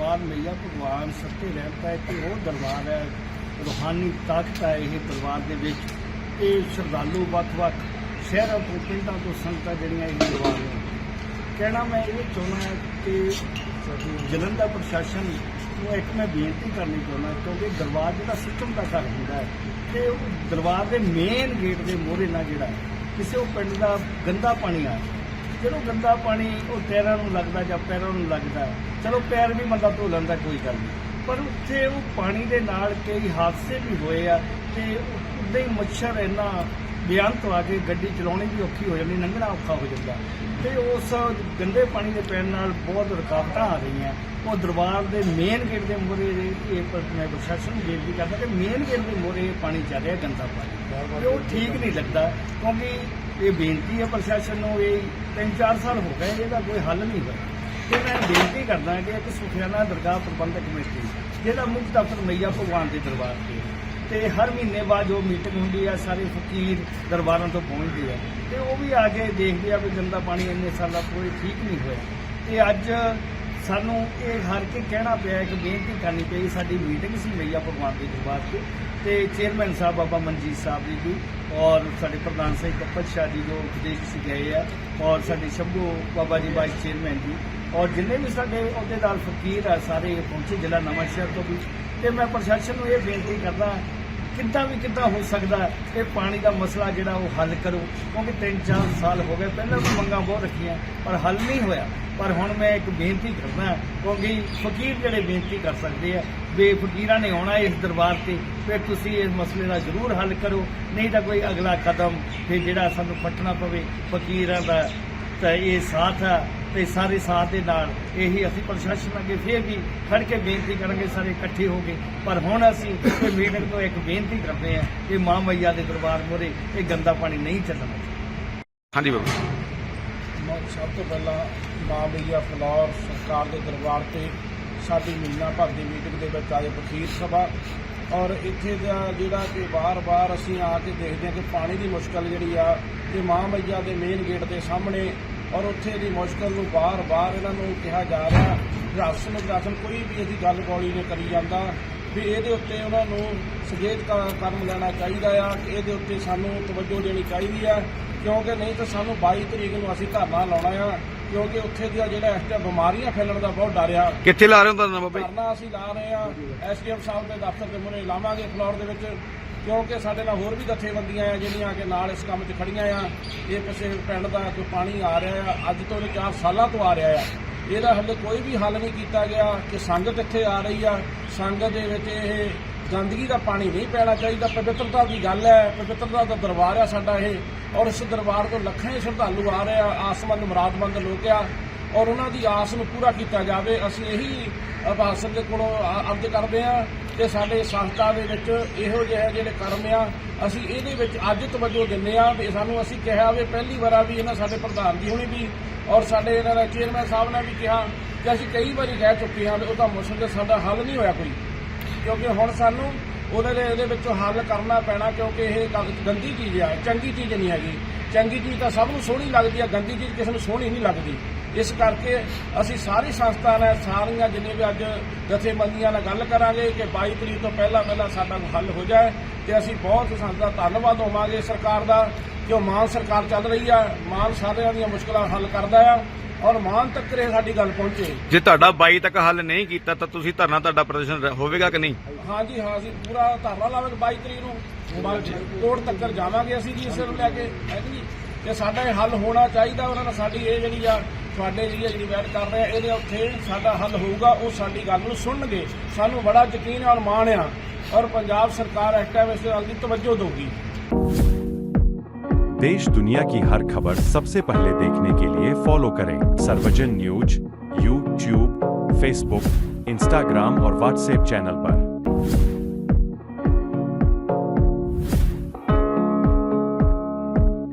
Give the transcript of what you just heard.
ਦਰਬਾਰ ਮਈਆ ਭਗਵਾਨ ਸੱਤੇ ਰਹਿਮਤਾ ਹੈ ਕਿ ਉਹ ਦਰਬਾਰ ਹੈ ਰੂਹਾਨੀ ਤਾਕਤ ਹੈ ਇਹ ਦਰਬਾਰ ਦੇ ਵਿੱਚ। ਇਹ ਸ਼ਰਧਾਲੂ ਵੱਖ-ਵੱਖ ਸ਼ਹਿਰਾਂ ਤੋਂ ਪਿੰਡਾਂ ਤੋਂ ਸੰਗਤਾਂ ਜਿਹੜੀਆਂ ਇਹ ਦਰਬਾਰ ਨੂੰ। ਕਹਿਣਾ ਮੈਂ ਇਹ ਚਾਹੁੰਦਾ ਹਾਂ ਕਿ ਜਲੰਧਰ ਪ੍ਰਸ਼ਾਸਨ ਨੂੰ ਇੱਕ ਮੈਂ ਬੇਨਤੀ ਕਰਨੀ ਚਾਹੁੰਦਾ ਕਿਉਂਕਿ ਦਰਬਾਰ ਜਿਹੜਾ ਸਿੱਖਮ ਦਾ ਘਰ ਹੁੰਦਾ ਹੈ ਤੇ ਉਹ ਦਰਬਾਰ ਦੇ ਮੇਨ ਗੇਟ ਦੇ ਮੋਹਰੇ ਨਾਲ ਜਿਹੜਾ ਹੈ, ਕਿਸੇ ਉਹ ਪਿੰਡ ਦਾ ਗੰਦਾ ਪਾਣੀ ਆ ਜਦੋਂ ਗੰਦਾ ਪਾਣੀ ਉਹ ਪੈਰਾਂ ਨੂੰ ਲੱਗਦਾ ਜਾਂ ਪੈਰਾਂ ਨੂੰ ਲੱਗਦਾ, ਚਲੋ ਪੈਰ ਵੀ ਬੰਦਾ ਧੋ ਲੈਂਦਾ, ਕੋਈ ਗੱਲ ਨਹੀਂ। ਪਰ ਉੱਥੇ ਉਹ ਪਾਣੀ ਦੇ ਨਾਲ ਕਈ ਹਾਦਸੇ ਵੀ ਹੋਏ ਆ ਤੇ ਉਦਾਂ ਹੀ ਮੱਛਰ ਇੰਨਾ ਬੇਅੰਤ ਆ ਕੇ ਗੱਡੀ ਚਲਾਉਣੀ ਵੀ ਔਖੀ ਹੋ ਜਾਂਦੀ, ਲੰਘਣਾ ਔਖਾ ਹੋ ਜਾਂਦਾ। ਤੇ ਉਸ ਗੰਦੇ ਪਾਣੀ ਦੇ ਪੈਣ ਨਾਲ ਬਹੁਤ ਰੁਕਾਵਟਾਂ ਆ ਰਹੀਆਂ। ਉਹ ਦਰਬਾਰ ਦੇ ਮੇਨ ਗੇਟ ਦੇ ਮੂਹਰੇ ਇਹ ਪ੍ਰਸ਼ਾਸਨ ਨੂੰ ਬੇਨਤੀ ਕਰਦਾ ਕਿ ਮੇਨ ਗੇਟ ਦੇ ਮੂਹਰੇ ਇਹ ਪਾਣੀ ਚੱਲ ਰਿਹਾ, ਗੰਦਾ ਪਾਣੀ। ਉਹ ਠੀਕ ਨਹੀਂ ਲੱਗਦਾ, ਕਿਉਂਕਿ ਇਹ ਬੇਨਤੀ ਹੈ ਪ੍ਰਸ਼ਾਸਨ ਨੂੰ, ਇਹ ਤਿੰਨ ਚਾਰ ਸਾਲ ਹੋ ਗਏ, ਇਹਦਾ ਕੋਈ ਹੱਲ ਨਹੀਂ ਹੋਇਆ। ਤੇ ਮੈਂ ਬੇਨਤੀ ਕਰਦਾ ਕਿ ਇੱਕ ਸੁਖਿਆਨਾ ਦਰਗਾਹ ਪ੍ਰਬੰਧਕ ਕਮੇਟੀ, ਜਿਹਦਾ ਮੁੱਖ ਦਫ਼ਤਰ ਮਈਆ ਭਗਵਾਨ ਦੇ ਦਰਬਾਰ ਤੇ ਤੇ ਹਰ ਮਹੀਨੇ ਬਾਅਦ ਜੋ ਮੀਟਿੰਗ ਹੁੰਦੀ ਆ, ਸਾਰੇ ਫਕੀਰ ਦਰਬਾਰਾਂ ਤੋਂ ਪਹੁੰਚਦੇ ਆ। ਤੇ ਉਹ ਵੀ ਆ ਕੇ ਦੇਖਦੇ ਆ ਵੀ ਗੰਦਾ ਪਾਣੀ ਇੰਨੇ ਸਾਲਾਂ ਤੋਂ ਇਹ ਠੀਕ ਨਹੀਂ ਹੋਇਆ। ਤੇ ਅੱਜ ਸਾਨੂੰ ਇਹ ਹਰ ਕੇ ਕਹਿਣਾ ਪਿਆ ਕਿ ਬੇਨਤੀ ਕਰਨੀ ਪਈ, ਸਾਡੀ ਮੀਟਿੰਗ ਸੀ ਮਈਆ ਭਗਵਾਨ ਦੇ ਦਰਬਾਰ ਤੇ ਤੇ ਚੇਅਰਮੈਨ ਸਾਹਿਬ ਬਾਬਾ ਮਨਜੀਤ ਸਾਹਿਬ ਜੀ ਦੀ ਔਰ ਸਾਡੇ ਪ੍ਰਧਾਨ ਸਿੰਘ ਕੱਪਤ ਸ਼ਾਹ ਜੀ ਜੋ ਉਪਦੇਸ਼ ਸੀ ਗਏ ਆ ਔਰ ਸਾਡੇ ਸ਼ੰਭੂ ਬਾਬਾ ਜੀ ਵਾਈਸ ਚੇਅਰਮੈਨ ਜੀ ਔਰ ਜਿੰਨੇ ਵੀ ਸਾਡੇ ਅਹੁਦੇਦਾਰ ਫਕੀਰ ਆ, ਸਾਰੇ ਪਹੁੰਚੇ ਜ਼ਿਲ੍ਹਾ ਨਵਾਂਸ਼ਹਿਰ ਤੋਂ ਵੀ। ਤੇ ਮੈਂ ਪ੍ਰਸ਼ਾਸਨ ਨੂੰ ਇਹ ਬੇਨਤੀ ਕਰਦਾ ਕਿੱਦਾਂ ਵੀ ਕਿੱਦਾਂ ਹੋ ਸਕਦਾ ਇਹ ਪਾਣੀ ਦਾ ਮਸਲਾ ਜਿਹੜਾ ਉਹ ਹੱਲ ਕਰੋ। ਕਿਉਂਕਿ 3-4 ਸਾਲ ਹੋ ਗਏ, ਪਹਿਲਾਂ ਵੀ ਮੰਗਾਂ ਬਹੁਤ ਰੱਖੀਆਂ, ਪਰ ਹੱਲ ਨਹੀਂ ਹੋਇਆ। ਪਰ ਹੁਣ ਮੈਂ ਇੱਕ ਬੇਨਤੀ ਕਰਦਾ ਕਿਉਂਕਿ ਫਕੀਰ ਜਿਹੜੇ ਬੇਨਤੀ ਕਰ ਸਕਦੇ ਆ ਵੀ ਫਕੀਰਾਂ ਨੇ ਆਉਣਾ ਇਸ ਦਰਬਾਰ ਤੇ, ਫਿਰ ਤੁਸੀਂ ਇਸ ਮਸਲੇ ਦਾ ਜ਼ਰੂਰ ਹੱਲ ਕਰੋ। ਨਹੀਂ ਤਾਂ ਕੋਈ ਅਗਲਾ ਕਦਮ, ਫਿਰ ਜਿਹੜਾ ਸਾਨੂੰ ਪੱਟਣਾ ਪਵੇ, ਫਕੀਰਾਂ ਦਾ ਤਾਂ ਇਹ ਸਾਥ ਆ। ਤੇ ਸਾਰੇ ਸਾਥ ਦੇ ਨਾਲ ਇਹੀ ਅਸੀਂ ਪ੍ਰਸ਼ਾਸਨ ਅੱਗੇ ਫੇਰ ਵੀ ਖੜ ਕੇ ਬੇਨਤੀ ਕਰਾਂਗੇ ਸਾਰੇ ਇਕੱਠੇ ਹੋ ਕੇ। ਪਰ ਹੁਣ ਅਸੀਂ ਇਹ ਮੀਟਿੰਗ ਤੋਂ ਇੱਕ ਬੇਨਤੀ ਕਰਦੇ ਹਾਂ ਕਿ ਮਾਂ ਮਈਆ ਦੇ ਦਰਬਾਰ ਮੋਰੇ ਇਹ ਗੰਦਾ ਪਾਣੀ ਨਹੀਂ ਚੱਲਣਾ ਹਾਂਜੀ ਬਾਬੂ। ਮੈਂ ਸਭ ਤੋਂ ਪਹਿਲਾਂ ਮਾਂ ਮਈਆ ਫਲੌਰ ਸਰਕਾਰ ਦੇ ਦਰਬਾਰ ਤੇ ਸਾਡੀ ਮਹੀਨਾ ਭਰ ਦੀ ਮੀਟਿੰਗ ਦੇ ਵਿੱਚ ਆਏ ਵਕੀਲ ਸਭਾ ਔਰ ਇੱਥੇ ਦਾ ਜਿਹੜਾ ਕਿ ਬਾਰ-ਬਾਰ ਅਸੀਂ ਆ ਕੇ ਦੇਖਦੇ ਹਾਂ ਕਿ ਪਾਣੀ ਦੀ ਮੁਸ਼ਕਲ ਜਿਹੜੀ ਆ ਕਿ ਮਾਂ ਮਈਆ ਦੇ ਮੇਨ ਗੇਟ ਦੇ ਸਾਹਮਣੇ ਔਰ ਉੱਥੇ ਦੀ ਮੁਸ਼ਕਲ ਨੂੰ ਬਾਰ-ਬਾਰ ਇਹਨਾਂ ਨੂੰ ਕਿਹਾ ਜਾ ਰਿਹਾ। ਪ੍ਰਸ਼ਾਸਨ ਕੋਈ ਵੀ ਇਹਦੀ ਗੱਲ ਗੋਲੀ ਨਹੀਂ ਕਰੀ ਜਾਂਦਾ। ਵੀ ਇਹਦੇ ਉੱਤੇ ਉਹਨਾਂ ਨੂੰ ਸੁਚੇਤ ਕ- ਕਦਮ ਲੈਣਾ ਚਾਹੀਦਾ ਆ ਕਿ ਇਹਦੇ ਉੱਤੇ ਸਾਨੂੰ ਤਵੱਜੋ ਦੇਣੀ ਚਾਹੀਦੀ ਆ। ਕਿਉਂਕਿ ਨਹੀਂ ਤਾਂ ਸਾਨੂੰ 22 ਤਰੀਕ ਨੂੰ ਅਸੀਂ ਧਰਨਾ ਲਾਉਣਾ ਆ। ਕਿਉਂਕਿ ਉੱਥੇ ਦੀਆਂ ਜਿਹੜਾ ਇਸ ਟਾਈਮ ਬਿਮਾਰੀਆਂ ਫੈਲਣ ਦਾ ਬਹੁਤ ਡਰ ਆ। ਕਿੱਥੇ ਲਾ ਰਹੇ ਹੋ ਤੁਹਾਨੂੰ ਬਾਬਾ ਜੀ? ਧਰਨਾ ਅਸੀਂ ਲਾ ਰਹੇ ਆ। ਐਸਡੀਐਮ ਸਾਹਿਬ ਦੇ ਦਫ਼ਤਰ ਦੇ ਮੂਹਰੇ ਲਾਵਾਂਗੇ ਫਲੋਰ ਦੇ ਵਿੱਚ। ਕਿਉਂਕਿ ਸਾਡੇ ਨਾਲ ਹੋਰ ਵੀ ਜਥੇਬੰਦੀਆਂ ਆ, ਜਿਹੜੀਆਂ ਕਿ ਨਾਲ ਇਸ ਕੰਮ 'ਚ ਖੜੀਆਂ ਆ। ਇਹ ਕਿਸੇ ਪਿੰਡ ਦਾ ਕੋਈ ਪਾਣੀ ਆ ਰਿਹਾ ਆ, ਅੱਜ ਤੋਂ 4 ਸਾਲਾਂ ਤੋਂ ਆ ਰਿਹਾ ਆ। ਇਹਦਾ ਹਲੇ ਕੋਈ ਵੀ ਹੱਲ ਨਹੀਂ ਕੀਤਾ ਗਿਆ ਕਿ ਸੰਗਤ ਇੱਥੇ ਆ ਰਹੀ ਆ। ਸੰਗਤ ਦੇ ਵਿੱਚ ਇਹ ਗੰਦਗੀ ਦਾ ਪਾਣੀ ਨਹੀਂ ਪੈਣਾ ਚਾਹੀਦਾ। ਪਵਿੱਤਰਤਾ ਦੀ ਗੱਲ ਹੈ, ਪਵਿੱਤਰਤਾ ਦਾ ਦਰਬਾਰ ਆ ਸਾਡਾ ਇਹ। ਔਰ ਇਸ ਦਰਬਾਰ ਤੋਂ ਲੱਖਾਂ ਹੀ ਸ਼ਰਧਾਲੂ ਆ ਰਹੇ ਆ ਆਸਮੰਦ ਮੁਰਾਦਮੰਦ ਲੋਕ ਆ। ਔਰ ਉਹਨਾਂ ਦੀ ਆਸ ਨੂੰ ਪੂਰਾ ਕੀਤਾ ਜਾਵੇ। ਅਸੀਂ ਇਹੀ ਅਭਾਸਨ ਦੇ ਕੋਲੋਂ ਅਰਜ਼ ਕਰਦੇ ਆ ਕਿ ਸਾਡੇ ਸੰਸਥਾ ਦੇ ਵਿੱਚ ਇਹੋ ਜਿਹੇ ਜਿਹੜੇ ਕਰਮ ਆ, ਅਸੀਂ ਇਹਦੇ ਵਿੱਚ ਅੱਜ ਤਵੱਜੋ ਦਿੰਦੇ ਆ ਵੀ ਸਾਨੂੰ ਅਸੀਂ ਕਿਹਾ ਵੀ ਪਹਿਲੀ ਵਾਰਾ ਵੀ ਇਹਨਾਂ ਸਾਡੇ ਪ੍ਰਧਾਨ ਜੀ ਹੁਣੀ ਵੀ ਔਰ ਸਾਡੇ ਇਹਨਾਂ ਦਾ ਚੇਅਰਮੈਨ ਸਾਹਿਬ ਨੇ ਵੀ ਕਿਹਾ ਕਿ ਅਸੀਂ ਕਈ ਵਾਰੀ ਕਹਿ ਚੁੱਕੇ ਹਾਂ ਵੀ ਉਹਦਾ ਮੁਸ਼ਕਲ ਦਾ ਸਾਡਾ ਹੱਲ ਨਹੀਂ ਹੋਇਆ ਕੋਈ। ਕਿਉਂਕਿ ਹੁਣ ਸਾਨੂੰ ਉਹਦੇ ਲਈ ਇਹਦੇ ਵਿੱਚੋਂ ਹੱਲ ਕਰਨਾ ਪੈਣਾ ਕਿਉਂਕਿ ਇਹ ਗੱਲ ਗੰਦੀ ਚੀਜ਼ ਆ, ਚੰਗੀ ਚੀਜ਼ ਨਹੀਂ ਹੈਗੀ। ਚੰਗੀ ਚੀਜ਼ ਤਾਂ ਸਭ ਨੂੰ ਸੋਹਣੀ ਲੱਗਦੀ ਆ, ਗੰਦੀ ਚੀਜ਼ ਕਿਸੇ ਨੂੰ ਸੋਹਣੀ ਨਹੀਂ ਲੱਗਦੀ। ਇਸ ਕਰਕੇ ਅਸੀਂ ਸਾਰੀ ਸੰਸਥਾ ਨਾਲ ਸਾਰੀਆਂ ਜਿੰਨੇ ਵੀ ਅੱਜ ਜਥੇਬੰਦੀਆਂ ਨਾਲ ਗੱਲ ਕਰਾਂਗੇ ਕਿ 22 ਤਰੀਕ ਤੋਂ ਪਹਿਲਾਂ ਪਹਿਲਾਂ ਸਾਡਾ ਹੱਲ ਹੋ ਜਾਏ ਤੇ ਅਸੀਂ ਬਹੁਤ ਸੰਸਥਾ ਧੰਨਵਾਦ ਹੋਵਾਂਗੇ ਸਰਕਾਰ ਦਾ ਕਿ ਉਹ ਮਾਨ ਸਰਕਾਰ ਚੱਲ ਰਹੀ ਆ ਮਾਨ ਸਾਰਿਆਂ ਦੀਆਂ ਮੁਸ਼ਕਲਾਂ ਹੱਲ ਕਰਦਾ ਆ ਔਰ ਮਾਨ ਤੱਕ ਇਹ ਸਾਡੀ ਗੱਲ ਪਹੁੰਚੇ। ਜੇ ਤੁਹਾਡਾ 22 ਤੱਕ ਹੱਲ ਨਹੀਂ ਕੀਤਾ ਤਾਂ ਤੁਸੀਂ ਧਰਨਾ ਤੁਹਾਡਾ ਪ੍ਰਦਰਸ਼ਨ ਰ- ਹੋਵੇਗਾ ਕਿ ਨਹੀਂ? ਹਾਂਜੀ ਹਾਂ ਅਸੀਂ ਪੂਰਾ ਧਰਨਾ ਲਾਵਾਂਗੇ 22 ਤਰੀਕ ਨੂੰ। ਕੋਰਟ ਤੱਕ ਜਾਵਾਂਗੇ ਅਸੀਂ ਜੀ ਇਸੇ ਨੂੰ ਲੈ ਕੇ ਹੈ ਕਿ ਜੀ ਤੇ ਸਾਡਾ ਇਹ ਹੱਲ ਹੋਣਾ ਚਾਹੀਦਾ ਉਹਨਾਂ ਨਾਲ ਸਾਡੀ ਇਹ ਜਿਹੜੀ ਆ ਤੁਹਾਡੇ ਲਈ ਜਿਹੜੀ ਬੈਠ ਕਰ ਰਹੇ ਆ ਇਹਦੇ ਉੱਥੇ ਸਾਡਾ ਹੱਲ ਹੋਊਗਾ ਉਹ ਸਾਡੀ ਗੱਲ ਨੂੰ ਸੁਣਨਗੇ ਸਾਨੂੰ ਬੜਾ ਯਕੀਨ ਔਰ ਮਾਣ ਆ ਔਰ ਪੰਜਾਬ ਸਰਕਾਰ ਇਸ ਟਾਈਮ ਇਸ ਗੱਲ ਦੀ ਤਵੱਜੋ ਦੇਊਗੀ देश दुनिया की हर खबर सबसे पहले देखने के लिए फॉलो करें Sarvajan news YouTube Facebook Instagram और व्हाट्सएप चैनल पर